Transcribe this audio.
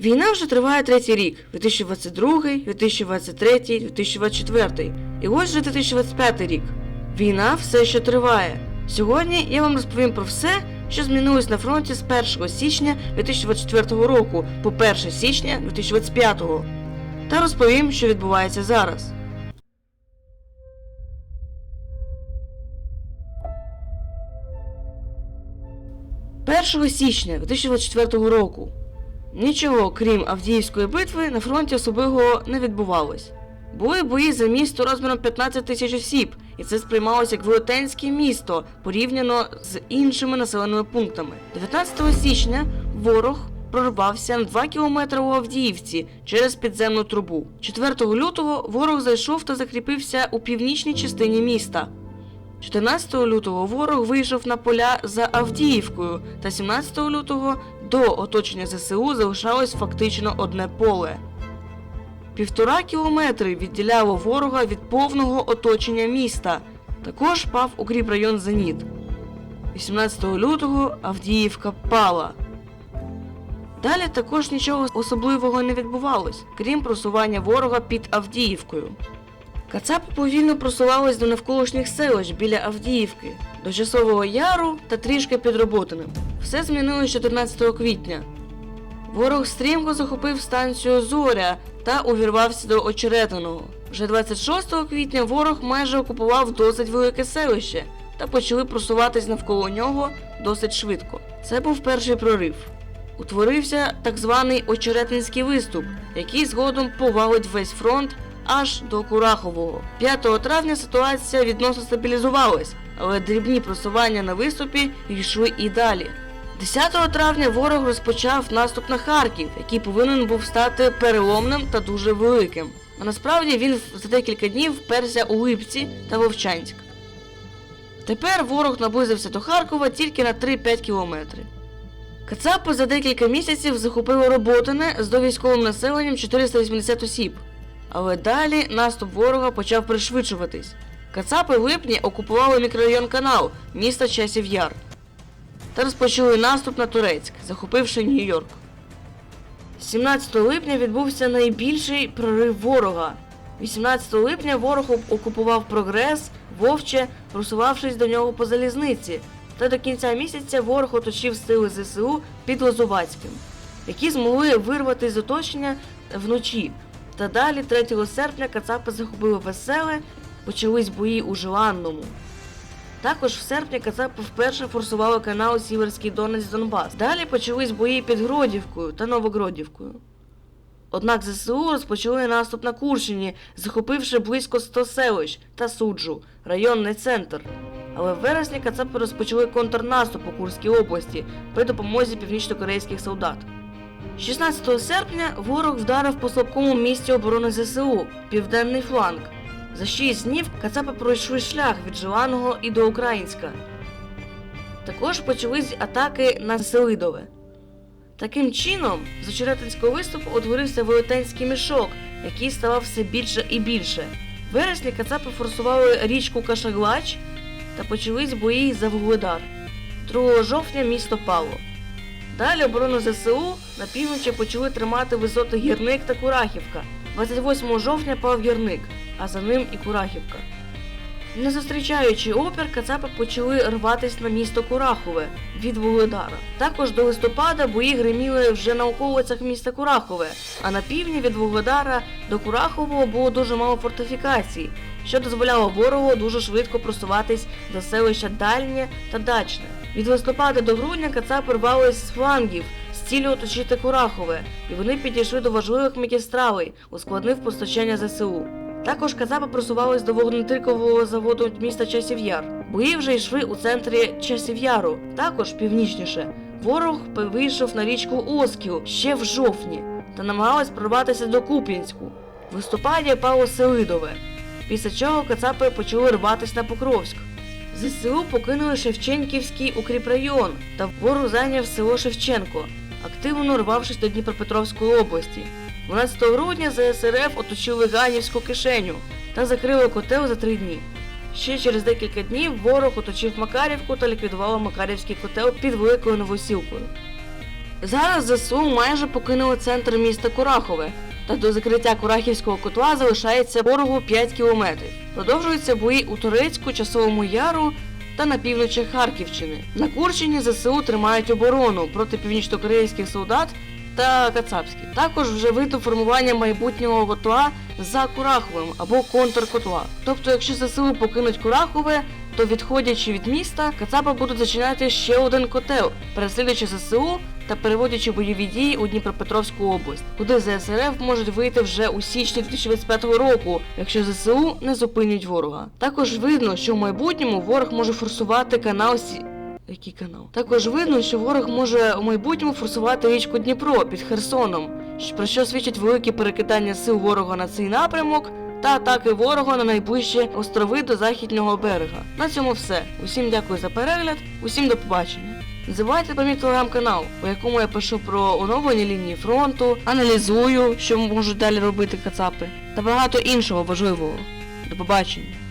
Війна вже триває третій рік 2022, 2023, 2024. І ось вже 2025 рік. Війна все ще триває. Сьогодні я вам розповім про все, що змінилось на фронті з 1 січня 2024 року по 1 січня 2025 та розповім, що відбувається зараз. 1 січня 2024 року нічого, крім Авдіївської битви, на фронті особливого не відбувалось. Були бої за місто розміром 15 тисяч осіб, і це сприймалося як велетенське місто порівняно з іншими населеними пунктами. 19 січня ворог прорвався на 2 кілометри у Авдіївці через підземну трубу. 4 лютого ворог зайшов та закріпився у північній частині міста. 14 лютого ворог вийшов на поля за Авдіївкою, та 17 лютого до оточення ЗСУ залишалось фактично одне поле. Півтора кілометри відділяло ворога від повного оточення міста. Також пав укріп район Зеніт. 18 лютого Авдіївка пала. Далі також нічого особливого не відбувалось, крім просування ворога під Авдіївкою. Кацапи повільно просувались до навколишніх селищ біля Авдіївки, до Часового Яру та трішки під Роботиним. Все змінилось 14 квітня. Ворог стрімко захопив станцію Зоря та увірвався до Очеретиного. Вже 26 квітня ворог майже окупував досить велике селище та почали просуватись навколо нього досить швидко. Це був перший прорив. Утворився так званий Очеретинський виступ, який згодом повалить весь фронт аж до Курахового. 5 травня ситуація відносно стабілізувалась, але дрібні просування на виступі йшли і далі. 10 травня ворог розпочав наступ на Харків, який повинен був стати переломним та дуже великим. А насправді він за декілька днів вперся у Липці та Вовчанськ. Тепер ворог наблизився до Харкова тільки на 3-5 кілометри. Кацапи за декілька місяців захопили Роботине з довійськовим населенням 480 осіб. Але далі наступ ворога почав пришвидшуватись. Кацапи в липні окупували мікрорайон Канал міста Часів Яр та розпочали наступ на Турецьк, захопивши Нью-Йорк. 17 липня відбувся найбільший прорив ворога. 18 липня ворог окупував прогрес, Вовче, просувавшись до нього по залізниці. Та до кінця місяця ворог оточив сили ЗСУ під Лозувацьким, які змогли вирвати з оточення вночі. Та далі, 3 серпня, Кацапи захопили веселе, почались бої у Желанному. Також в серпні Кацапи вперше форсували канал Сіверський Донець Донбас. Далі почались бої під Гродівкою та Новогродівкою. Однак ЗСУ розпочали наступ на Курщині, захопивши близько 100 селищ та суджу, районний центр. Але в вересні Кацапи розпочали контрнаступ у Курській області при допомозі північно-корейських солдат. 16 серпня ворог вдарив по слабкому місці оборони ЗСУ південний фланг. За 6 днів Кацапи пройшли шлях від Желаного і до Українська. Також почались атаки на Селидове. Таким чином, з Очеретинського виступу утворився велетенський мішок, який ставав все більше і більше. В вересні Кацапи форсували річку Кашаглач та почались бої за Вугледар. 2 жовтня місто пало. Далі оборону ЗСУ на півночі почали тримати висоти Гірник та Курахівка. 28 жовтня пав Гірник, а за ним і Курахівка. Не зустрічаючи опір, Кацапи почали рватися на місто Курахове від Вугледара. Також до листопада бої гриміли вже на околицях міста Курахове, а на півдні від Вугледара до Курахового було дуже мало фортифікацій, що дозволяло ворогу дуже швидко просуватись до селища Дальнє та Дачне. Від листопада до грудня Кацапи рвались з флангів з цілею оточити Курахове, і вони підійшли до важливих магістралей, ускладнив постачання ЗСУ. Також Кацапи просувались до вогнетрикового заводу міста Часів Яр. Бої вже йшли у центрі Часів Яру. Також північніше. Ворог вийшов на річку Оскіл ще в жовтні та намагалась прорватися до Куп'янську. В листопаді пало Селидове, після чого Кацапи почали рватися на Покровськ. ЗСУ покинули Шевченківський укріпрайон та ворог зайняв село Шевченко, активно рвавшись до Дніпропетровської області. 12 грудня ЗСРФ оточили Ганівську кишеню та закрили котел за три дні. Ще через декілька днів ворог оточив Макарівку та ліквідував Макарівський котел під Великою Новосілкою. Зараз ЗСУ майже покинули центр міста Курахове, та до закриття Курахівського котла залишається ворогу 5 кілометрів. Продовжуються бої у Турецьку, Часовому Яру та на півночі Харківщини. На Курщині ЗСУ тримають оборону проти північнокорейських солдат та кацапських. Також вже видно формування майбутнього котла за Кураховим або контркотла. Тобто, якщо ЗСУ покинуть Курахове, то відходячи від міста, Кацапи будуть зачиняти ще один котел, переслідуючи ЗСУ та переводячи бойові дії у Дніпропетровську область, куди ЗСРФ можуть вийти вже у січні 2025 року, якщо ЗСУ не зупинять ворога. Також видно, що в майбутньому ворог може форсувати канал Сі. Який канал? Також видно, що ворог може у майбутньому форсувати річку Дніпро під Херсоном, про що свідчить велике перекидання сил ворога на цей напрямок та атаки ворога на найближчі острови до західного берега. На цьому все. Усім дякую за перегляд, усім до побачення. Не забувайте про мій телеграм-канал, у якому я пишу про оновлені лінії фронту, аналізую, що можуть далі робити кацапи, та багато іншого важливого. До побачення.